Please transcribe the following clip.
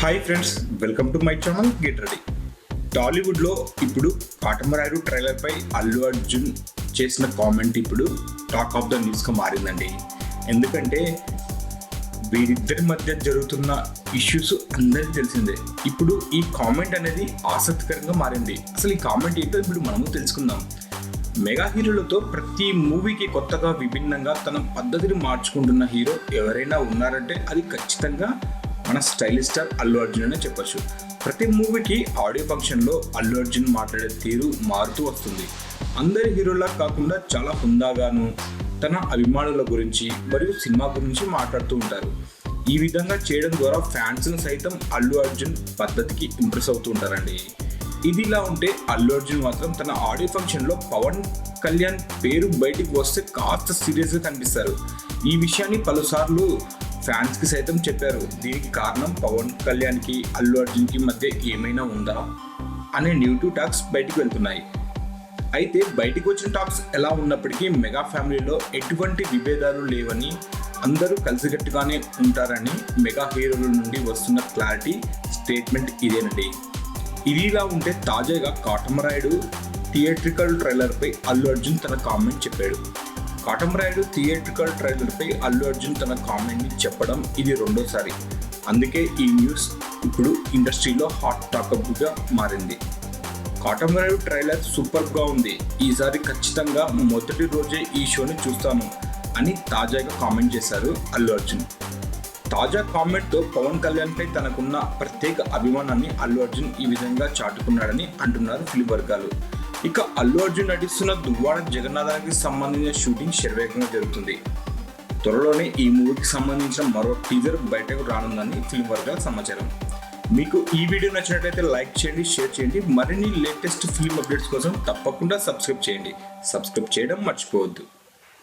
Hi friends welcome to my channel get ready టాలీవుడ్లో ఇప్పుడు కాటమరాయుడు ట్రైలర్పై అల్లు అర్జున్ చేసిన కామెంట్ ఇప్పుడు టాక్ ఆఫ్ ద న్యూస్గా మారిందండి. ఎందుకంటే వీరిద్దరి మధ్య జరుగుతున్న ఇష్యూస్ అందరికీ తెలిసిందే. ఇప్పుడు ఈ కామెంట్ అనేది ఆసక్తికరంగా మారింది. అసలు ఈ కామెంట్ ఏంటో ఇప్పుడు మనము తెలుసుకుందాం. మెగా హీరోలతో ప్రతి మూవీకి కొత్తగా విభిన్నంగా తన పద్ధతిని మార్చుకుంటున్న హీరో ఎవరైనా ఉన్నారంటే అది ఖచ్చితంగా మన స్టైలిష్ స్టార్ అల్లు అర్జున్ అనే చెప్పొచ్చు. ప్రతి మూవీకి ఆడియో ఫంక్షన్లో అల్లు అర్జున్ మాట్లాడే తీరు మారుతూ వస్తుంది. అందరి హీరోలా కాకుండా చాలా హుందాగాను తన అభిమానుల గురించి మరియు సినిమా గురించి మాట్లాడుతూ ఉంటారు. ఈ విధంగా చేయడం ద్వారా ఫ్యాన్స్ను సైతం అల్లు అర్జున్ పద్ధతికి ఇంప్రెస్ అవుతూ ఉంటారండి. ఇది ఇలా ఉంటే అల్లు అర్జున్ మాత్రం తన ఆడియో ఫంక్షన్లో పవన్ కళ్యాణ్ పేరు బయటికి వస్తే కాస్త సీరియస్గా కనిపిస్తారు. ఈ విషయాన్ని పలుసార్లు ఫ్యాన్స్కి సైతం చెప్పారు. దీనికి కారణం పవన్ కళ్యాణ్కి అల్లు అర్జున్కి మధ్య ఏమైనా ఉందా అనే నెగిటివ్ టాక్స్ బయటికి వెళ్తున్నాయి. అయితే బయటికి వచ్చిన టాక్స్ ఎలా ఉన్నప్పటికీ మెగా ఫ్యామిలీలో ఎటువంటి విభేదాలు లేవని అందరూ కలిసికట్టుగానే ఉంటారని మెగా హీరోల నుండి వస్తున్న క్లారిటీ స్టేట్మెంట్ ఇదేనండి. ఇది ఇలా ఉంటే తాజాగా కాటమరాయుడు థియేట్రికల్ ట్రైలర్పై అల్లు అర్జున్ తన కామెంట్ చెప్పాడు. కాటమరాయుడు థియేట్రికల్ ట్రైలర్పై అల్లు అర్జున్ తన కామెంట్ని చెప్పడం ఇది రెండోసారి. అందుకే ఈ న్యూస్ ఇప్పుడు ఇండస్ట్రీలో హాట్ టాకప్గా మారింది. కాటమరాయుడు ట్రైలర్ సూపర్గా ఉంది. ఈసారి ఖచ్చితంగా మొదటి రోజే ఈ షోని చూస్తాను అని తాజాగా కామెంట్ చేశారు అల్లు అర్జున్. తాజా కామెంట్తో పవన్ కళ్యాణ్పై తనకున్న ప్రత్యేక అభిమానాన్ని అల్లు అర్జున్ ఈ విధంగా చాటుకున్నాడని అంటున్నారు ఫిలిం వర్గాలు. ఇక అల్లు అర్జున్ నటిస్తున్న దువ్వాడ జగన్నాథానికి సంబంధించిన షూటింగ్ శరవేగంగా జరుగుతుంది. త్వరలోనే ఈ మూవీకి సంబంధించిన మరో టీజర్ బయటకు రానుందని ఫిల్మ్ వర్గాల సమాచారం. మీకు ఈ వీడియో నచ్చినట్లయితే లైక్ చేయండి షేర్ చేయండి మరిన్ని లేటెస్ట్ ఫిల్మ్ అప్డేట్స్ కోసం తప్పకుండా సబ్స్క్రైబ్ చేయండి. సబ్స్క్రైబ్ చేయడం మర్చిపోవద్దు.